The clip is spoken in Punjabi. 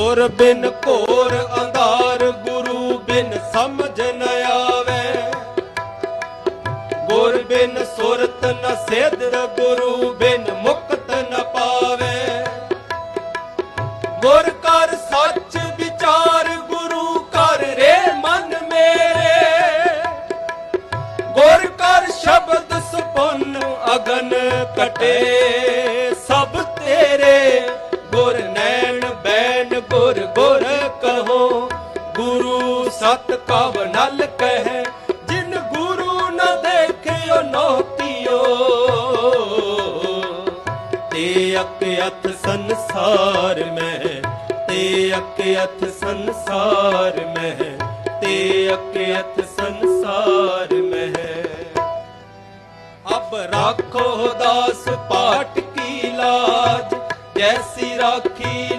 ਗੁਰ ਬਿਨ ਘੋਰ ਅੰਧਾਰ, ਗੁਰੂ ਬਿਨ ਸਮਝ ਨ ਆਵੇ। ਗੁਰ ਬਿਨ ਸੁਰਤ ਨ ਸਿੱਧ ਗੁਰੂ ਬਿਨ ਮੁਕਤ ਨ ਪਾਵੇ। ਗੁਰ ਕਰ ਸੱਚ ਵਿਚਾਰ, ਗੁਰੂ ਕਰ ਰੇ ਮਨ ਮੇਰੇ। ਗੁਰ ਕਰ ਸ਼ਬਦ ਸੁਪਨ ਅਗਨ ਕਟੇ। ਸਤ ਕਵ ਨਲ ਕਹੈ, ਜਿਨ ਗੁਰੂ ਨ ਦੇਖਿਓ ਨੋਤਿਓ ਤੇ ਅਕ ਅਥ ਸੰਸਾਰ ਮੈਂ, ਤੇ ਅਕ ਅਥ ਸੰਸਾਰ ਮੈਂ, ਤੇ ਅਕ ਅਥ ਸੰਸਾਰ ਮੈਂ। ਅਬ ਰਾਖੋ ਦਾਸ ਪਾਠ ਕੀ ਲਾਜ, ਜੈਸੀ ਰਾਖੀ